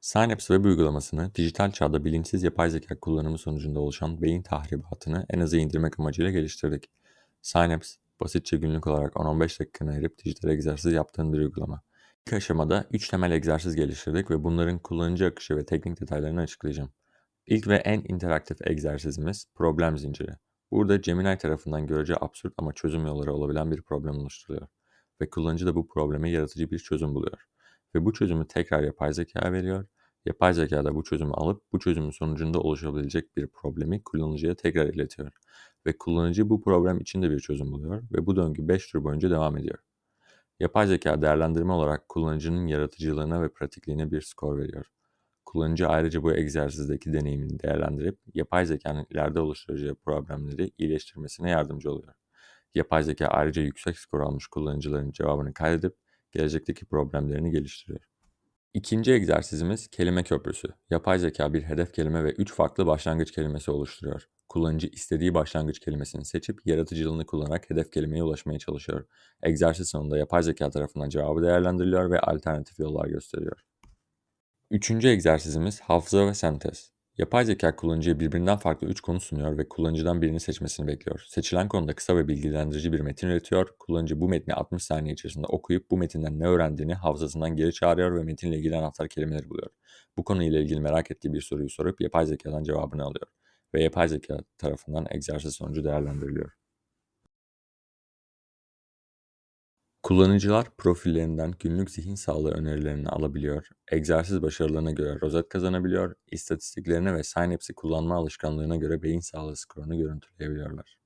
Synapse web uygulamasını dijital çağda bilinçsiz yapay zeka kullanımı sonucunda oluşan beyin tahribatını en aza indirmek amacıyla geliştirdik. Synapse, basitçe günlük olarak 10-15 dakikanı ayırıp dijital egzersiz yaptığın bir uygulama. İlk aşamada 3 temel egzersiz geliştirdik ve bunların kullanıcı akışı ve teknik detaylarını açıklayacağım. İlk ve en interaktif egzersizimiz problem zinciri. Burada Gemini tarafından görece absürt ama çözüm yolları olabilen bir problem oluşturuluyor. Ve kullanıcı da bu probleme yaratıcı bir çözüm buluyor. Ve bu çözümü tekrar yapay zekaya veriyor. Yapay zeka da bu çözümü alıp bu çözümün sonucunda oluşabilecek bir problemi kullanıcıya tekrar iletiyor. Ve kullanıcı bu problem için de bir çözüm buluyor ve bu döngü 5 tur boyunca devam ediyor. Yapay zeka değerlendirme olarak kullanıcının yaratıcılığına ve pratikliğine bir skor veriyor. Kullanıcı ayrıca bu egzersizdeki deneyimini değerlendirip yapay zekanın ileride oluşturacağı problemleri iyileştirmesine yardımcı oluyor. Yapay zeka ayrıca yüksek skor almış kullanıcıların cevabını kaydedip gelecekteki problemlerini geliştiriyor. İkinci egzersizimiz kelime köprüsü. Yapay zeka bir hedef kelime ve 3 farklı başlangıç kelimesi oluşturuyor. Kullanıcı istediği başlangıç kelimesini seçip yaratıcılığını kullanarak hedef kelimeye ulaşmaya çalışıyor. Egzersiz sonunda yapay zeka tarafından cevabı değerlendiriliyor ve alternatif yollar gösteriyor. Üçüncü egzersizimiz hafıza ve sentez. Yapay zeka kullanıcıya birbirinden farklı 3 konu sunuyor ve kullanıcıdan birini seçmesini bekliyor. Seçilen konuda kısa ve bilgilendirici bir metin üretiyor. Kullanıcı bu metni 60 saniye içerisinde okuyup bu metinden ne öğrendiğini hafızasından geri çağırıyor ve metinle ilgili anahtar kelimeleri buluyor. Bu konuyla ilgili merak ettiği bir soruyu sorup yapay zekadan cevabını alıyor ve yapay zeka tarafından egzersiz sonucu değerlendiriliyor. Kullanıcılar profillerinden günlük zihin sağlığı önerilerini alabiliyor, egzersiz başarılarına göre rozet kazanabiliyor, istatistiklerine ve Synapse'i kullanma alışkanlığına göre beyin sağlığı skorunu görüntüleyebiliyorlar.